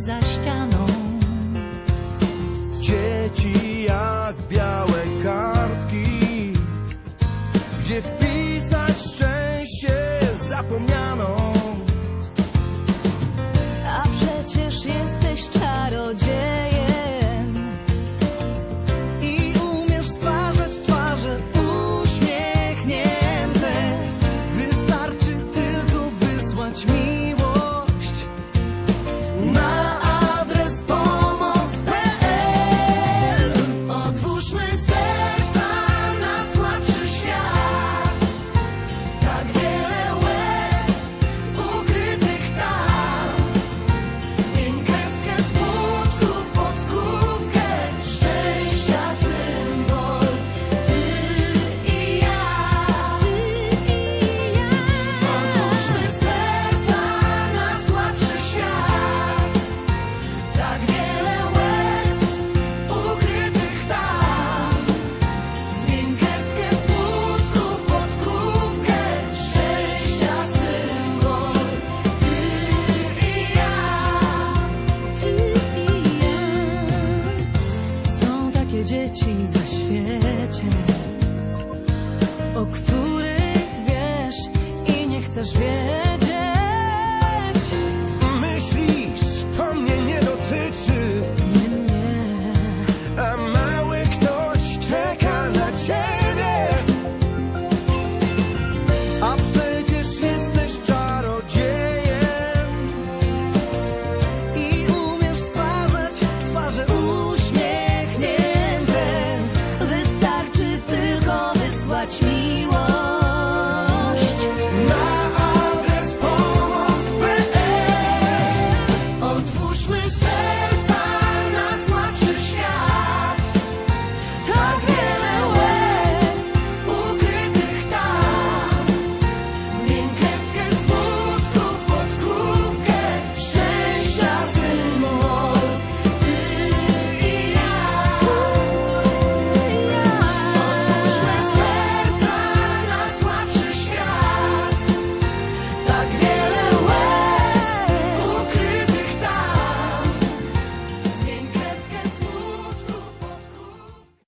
za ścianą. Dzieci jak białe kartki, gdzie wpisać szczęście zapomniano. dzieci na świecie, o których wiesz i nie chcesz wiedzieć.